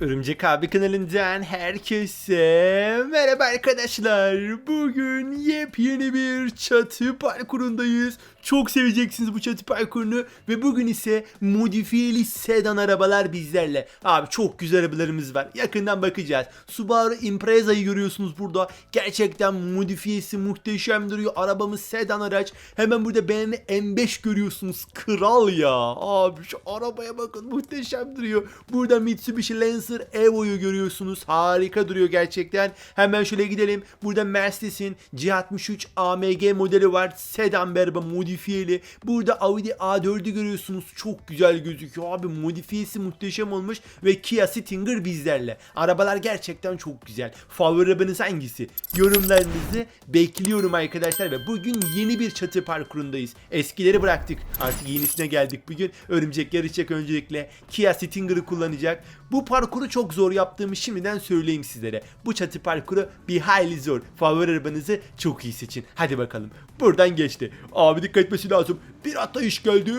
Örümcek abi kanalından herkese merhaba arkadaşlar. Bugün yepyeni bir çatı parkurundayız. Çok seveceksiniz bu çatı parkurunu ve bugün ise modifiyeli sedan arabalar bizlerle. Abi çok güzel arabalarımız var. Yakından bakacağız. Subaru Impreza'yı görüyorsunuz burada. Gerçekten modifiyesi muhteşem duruyor. Arabamız sedan araç. Hemen burada BMW M5 görüyorsunuz. Kral ya. Abi şu arabaya bakın muhteşem duruyor. Burada Mitsubishi Lancer Evo'yu görüyorsunuz. Harika duruyor gerçekten. Hemen şöyle gidelim. Burada Mercedes'in C63 AMG modeli var. Sedan bir araba modifiyeli. Burada Audi A4'ü görüyorsunuz. Çok güzel gözüküyor abi. Modifiyesi muhteşem olmuş ve Kia Stinger bizlerle. Arabalar gerçekten çok güzel. Favori arabanız hangisi? Yorumlarınızı bekliyorum arkadaşlar ve bugün yeni bir çatı parkurundayız. Eskileri bıraktık. Artık yenisine geldik bugün. Örümcek yarışacak öncelikle. Kia Stinger'ı kullanacak. Bu parkuru çok zor yaptığımı şimdiden söyleyeyim sizlere. Bu çatı parkuru bir hayli zor. Favori arabanızı çok iyi seçin. Hadi bakalım. Buradan geçti. Abi dikkat etmesi lazım. Bir atlayış geldi.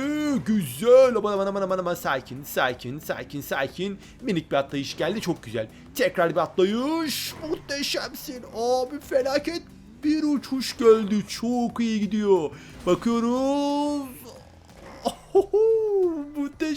Güzel. Aman aman aman aman aman. Sakin sakin sakin sakin. Minik bir atlayış geldi. Çok güzel. Tekrar bir atlayış. Muhteşemsin. Abi felaket bir uçuş geldi. Çok iyi gidiyor. Bakıyoruz. Ohoho,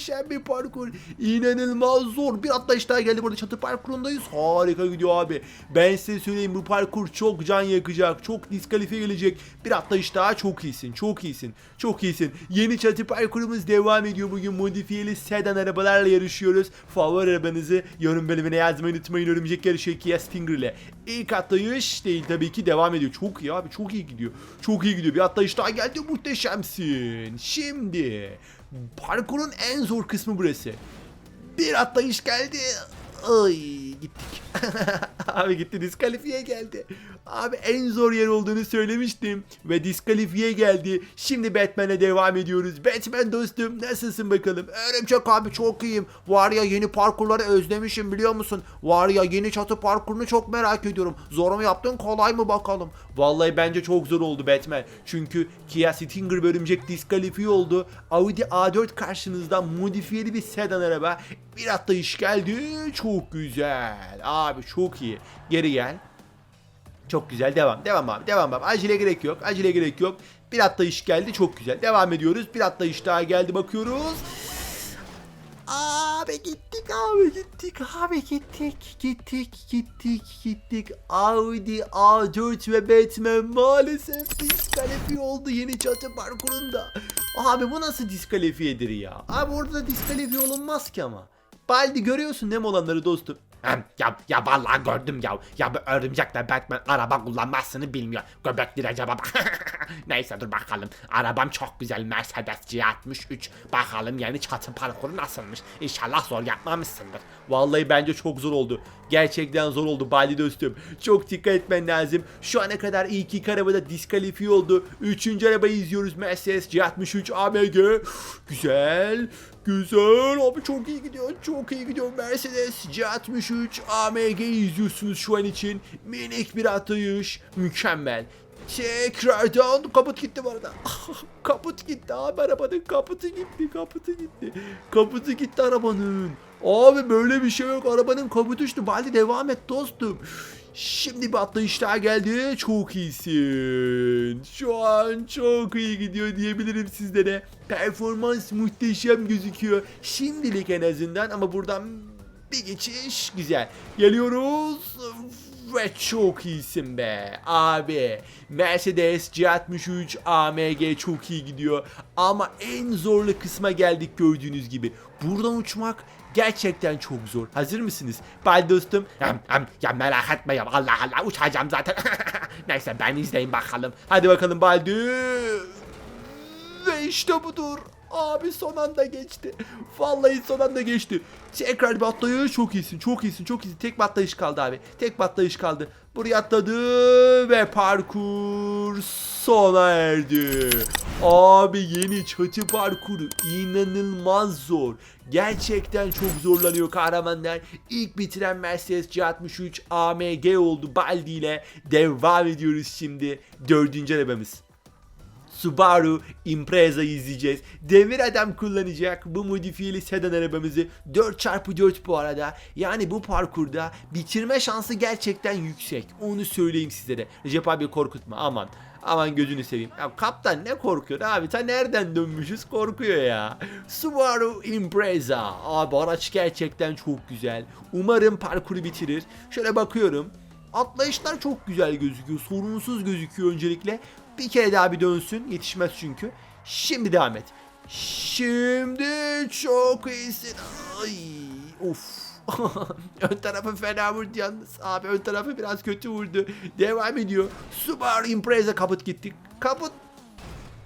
muhteşem bir parkur. İnanılmaz zor. Bir atlayış daha geldi burada çatı parkurundayız. Harika gidiyor abi. Ben size söyleyeyim bu parkur çok can yakacak. Çok diskalifiye gelecek. Bir atlayış daha çok iyisin. Çok iyisin. Çok iyisin. Yeni çatı parkurumuz devam ediyor. Bugün modifiyeli sedan arabalarla yarışıyoruz. Favori arabanızı yorum bölümüne yazmayı unutmayın. Örümcek yarışı Kia Stinger ile. İlk atlayış değil tabii ki devam ediyor. Çok iyi abi. Çok iyi gidiyor. Çok iyi gidiyor. Bir atlayış daha geldi. Muhteşemsin. Şimdi parkurun en zor kısmı burası. Bir atlayış geldi. Ay gittik. Abi gitti diskalifiye geldi. Abi en zor yer olduğunu söylemiştim. Ve diskalifiye geldi. Şimdi Batman'e devam ediyoruz. Batman dostum nasılsın bakalım? Örümcek abi çok iyiyim. Var ya yeni parkurları özlemişim biliyor musun? Var ya yeni çatı parkurunu çok merak ediyorum. Zor mu yaptın kolay mı bakalım? Vallahi bence çok zor oldu Batman. Çünkü Kia Stinger ve Örümcek diskalifiye oldu. Audi A4 karşınızda modifiyeli bir sedan araba. Bir atlayış geldi. Çok güzel. Abi çok iyi. Geri gel. Çok güzel. Devam. Devam abi. Devam abi. Acele gerek yok. Acele gerek yok. Bir atlayış geldi. Çok güzel. Devam ediyoruz. Bir atlayış daha geldi. Bakıyoruz. Abi gittik abi gittik abi gittik gittik gittik gittik Audi A4 ve Batman maalesef diskalifiye oldu yeni çatı parkurunda Abi bu nasıl diskalifiyedir ya Abi orada diskalifiye olunmaz ki ama Baldi görüyorsun mi olanları dostum Ya, ya vallahi gördüm ya. Ya bu örümcekle Batman araba kullanmasını bilmiyor. Göbekli acaba bak. Neyse dur bakalım. Arabam çok güzel Mercedes C63. Bakalım yeni çatı parkuru nasılmış. İnşallah zor yapmamışsındır. Vallahi bence çok zor oldu. Gerçekten zor oldu Bali dostum. Çok dikkat etmen lazım. Şu ana kadar ilk iki arabada diskalifiye oldu. Üçüncü arabayı izliyoruz Mercedes C63 AMG. Güzel. Güzel. Abi çok iyi gidiyor. Çok iyi gidiyor Mercedes C63 AMG'yi izliyorsunuz şu an için. Minik bir atlayış. Mükemmel. Tekrardan kaput gitti bu arada. kaput gitti abi arabanın kaputu gitti kaputu gitti. Kaputu gitti arabanın. Abi böyle bir şey yok arabanın kaputu uçtu. Baldi devam et dostum. Şimdi bir atlayış daha geldi. Çok iyisin. Şu an çok iyi gidiyor diyebilirim sizlere. Performans muhteşem gözüküyor. Şimdilik en azından ama buradan bir geçiş güzel. Geliyoruz. Ve çok iyisin be abi. Mercedes C63 AMG çok iyi gidiyor. Ama en zorlu kısma geldik gördüğünüz gibi. Buradan uçmak gerçekten çok zor. Hazır mısınız? Bal dostum. Hem, hem, ya merak etme ya. Allah Allah uçacağım zaten. Neyse ben izleyin bakalım. Hadi bakalım Baldi. Ve işte budur. Abi son anda geçti. Vallahi son anda geçti. Tekrar bir atlayış çok iyisin çok iyisin çok iyisin. Tek bir atlayış kaldı abi. Tek bir atlayış kaldı. Buraya atladı ve parkur sona erdi. Abi yeni çatı parkuru inanılmaz zor. Gerçekten çok zorlanıyor kahramanlar. İlk bitiren Mercedes C63 AMG oldu Baldi ile. Devam ediyoruz şimdi. Dördüncü arabamız. Subaru Impreza'yı izleyeceğiz. Demir adam kullanacak bu modifiyeli sedan arabamızı 4x4 bu arada. Yani bu parkurda bitirme şansı gerçekten yüksek. Onu söyleyeyim sizlere. Recep abi korkutma aman. Aman gözünü seveyim. Ya kaptan ne korkuyor abi? Ta nereden dönmüşüz korkuyor ya. Subaru Impreza. Abi araç gerçekten çok güzel. Umarım parkuru bitirir. Şöyle bakıyorum. Atlayışlar çok güzel gözüküyor. Sorunsuz gözüküyor öncelikle. Bir kere daha bir dönsün. Yetişmez çünkü. Şimdi devam et. Şimdi çok iyisin. Ay, of. ön tarafı fena vurdu yalnız. Abi ön tarafı biraz kötü vurdu. Devam ediyor. Subaru Impreza kaput gitti. Kaput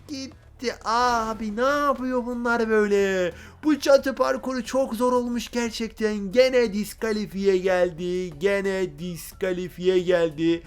gitti. Abi ne yapıyor bunlar böyle? Bu çatı parkuru çok zor olmuş gerçekten. Gene diskalifiye geldi. Gene diskalifiye geldi.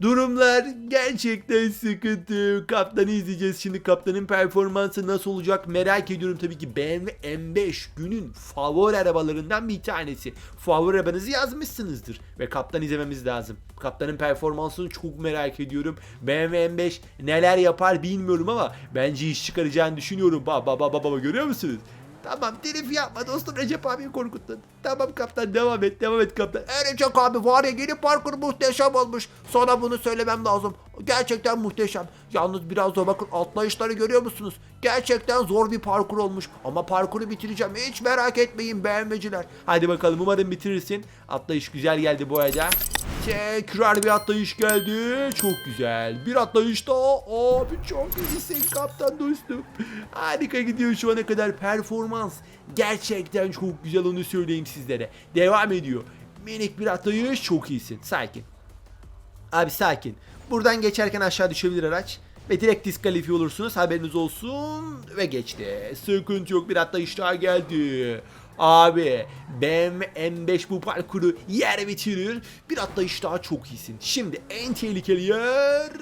Durumlar gerçekten sıkıntı. Kaptanı izleyeceğiz şimdi. Kaptanın performansı nasıl olacak merak ediyorum tabii ki. BMW M5 günün favori arabalarından bir tanesi. Favori arabanızı yazmışsınızdır. Ve kaptan izlememiz lazım. Kaptanın performansını çok merak ediyorum. BMW M5 neler yapar bilmiyorum ama bence iş çıkaracağını düşünüyorum. Baba baba baba görüyor musunuz? Tamam telif yapma dostum Recep abi korkuttun. Tamam kaptan devam et devam et kaptan. E, Recep abi var ya yeni parkur muhteşem olmuş. Sana bunu söylemem lazım. Gerçekten muhteşem. Yalnız biraz zor bakın atlayışları görüyor musunuz? Gerçekten zor bir parkur olmuş. Ama parkuru bitireceğim. Hiç merak etmeyin beğenmeciler. Hadi bakalım umarım bitirirsin. Atlayış güzel geldi bu arada. Tekrar bir atlayış geldi. Çok güzel. Bir atlayış daha. Abi çok iyisin kaptan dostum. Harika gidiyor şu ana kadar performans. Gerçekten çok güzel onu söyleyeyim sizlere. Devam ediyor. Minik bir atlayış çok iyisin. Sakin. Abi sakin. Buradan geçerken aşağı düşebilir araç. Ve direkt diskalifiye olursunuz haberiniz olsun. Ve geçti. Sıkıntı yok bir atlayış daha geldi. Abi BMW M5 bu parkuru yer bitirir. Bir atlayış daha çok iyisin. Şimdi en tehlikeli yer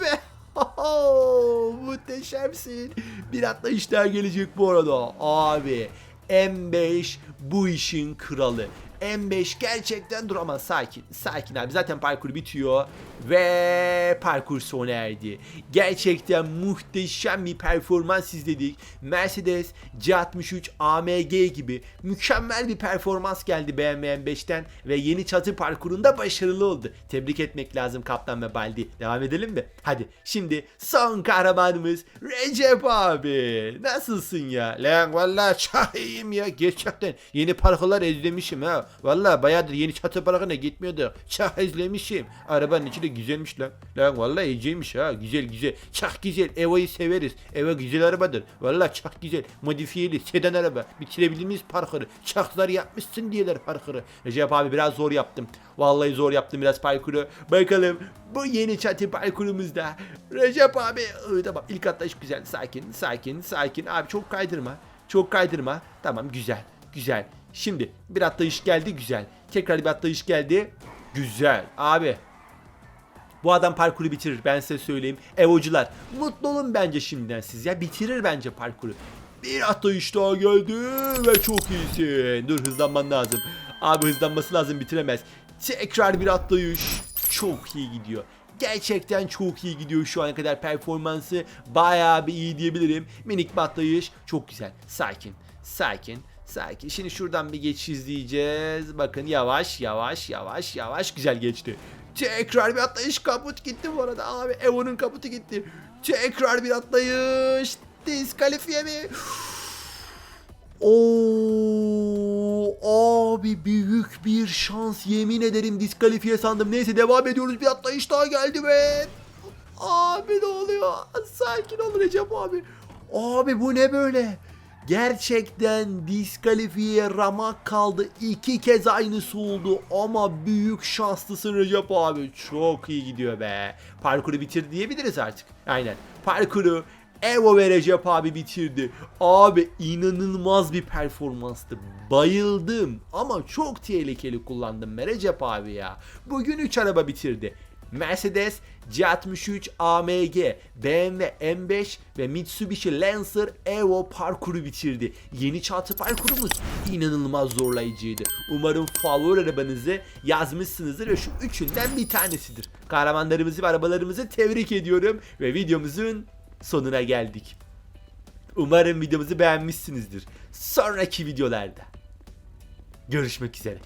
ve muhteşemsin. Bir atlayış daha gelecek bu arada. Abi M5 bu işin kralı. M5 gerçekten dur ama sakin. Sakin abi zaten parkur bitiyor. Ve parkur sona erdi. Gerçekten muhteşem bir performans izledik. Mercedes C63 AMG gibi mükemmel bir performans geldi BMW M5'ten. Ve yeni çatı parkurunda başarılı oldu. Tebrik etmek lazım kaptan ve Baldi. Devam edelim mi? Hadi şimdi son kahramanımız Recep abi. Nasılsın ya? Lan vallahi çok iyiyim ya gerçekten. Yeni parkurlar izlemişim ha. Vallahi bayağıdır yeni çatı parkına gitmiyorduk. Çok izlemişim. Arabanın içi de güzelmiş lan. Lan vallahi iyiceymiş ha. Güzel güzel. Çok güzel. Eva'yı severiz. Eva güzel arabadır. Vallahi çok güzel. Modifiyeli sedan araba. Bitirebildiğimiz parkuru. Çok zor yapmışsın diyorlar parkuru. Recep abi biraz zor yaptım. Vallahi zor yaptım biraz parkuru. Bakalım bu yeni çatı parkurumuzda. Recep abi ıı, tamam ilk atlayış güzel. Sakin sakin sakin. Abi çok kaydırma. Çok kaydırma. Tamam güzel güzel. Şimdi bir atlayış geldi güzel. Tekrar bir atlayış geldi. Güzel. Abi bu adam parkuru bitirir ben size söyleyeyim. Evocular mutlu olun bence şimdiden siz ya. Bitirir bence parkuru. Bir atlayış daha geldi ve çok iyisin. Dur hızlanman lazım. Abi hızlanması lazım bitiremez. Tekrar bir atlayış. Çok iyi gidiyor. Gerçekten çok iyi gidiyor şu ana kadar performansı. Bayağı bir iyi diyebilirim. Minik bir atlayış. Çok güzel. Sakin. Sakin. Sakin. Şimdi şuradan bir geçiş izleyeceğiz. Bakın yavaş yavaş yavaş yavaş güzel geçti. Tekrar bir atlayış kaput gitti bu arada abi. Evo'nun kaputu gitti. Tekrar bir atlayış. Diskalifiye mi? Oo abi büyük bir şans yemin ederim diskalifiye sandım. Neyse devam ediyoruz bir atlayış daha geldi ve Abi ne oluyor? Sakin ol Recep abi. Abi bu ne böyle? Gerçekten diskalifiye ramak kaldı. İki kez aynısı oldu ama büyük şanslısın Recep abi. Çok iyi gidiyor be. Parkuru bitir diyebiliriz artık. Aynen. Parkuru Evo ve Recep abi bitirdi. Abi inanılmaz bir performanstı. Bayıldım ama çok tehlikeli kullandım be Recep abi ya. Bugün 3 araba bitirdi. Mercedes C63 AMG, BMW M5 ve Mitsubishi Lancer Evo parkuru bitirdi. Yeni çatı parkurumuz inanılmaz zorlayıcıydı. Umarım favori arabanızı yazmışsınızdır ve şu üçünden bir tanesidir. Kahramanlarımızı ve arabalarımızı tebrik ediyorum ve videomuzun sonuna geldik. Umarım videomuzu beğenmişsinizdir. Sonraki videolarda görüşmek üzere.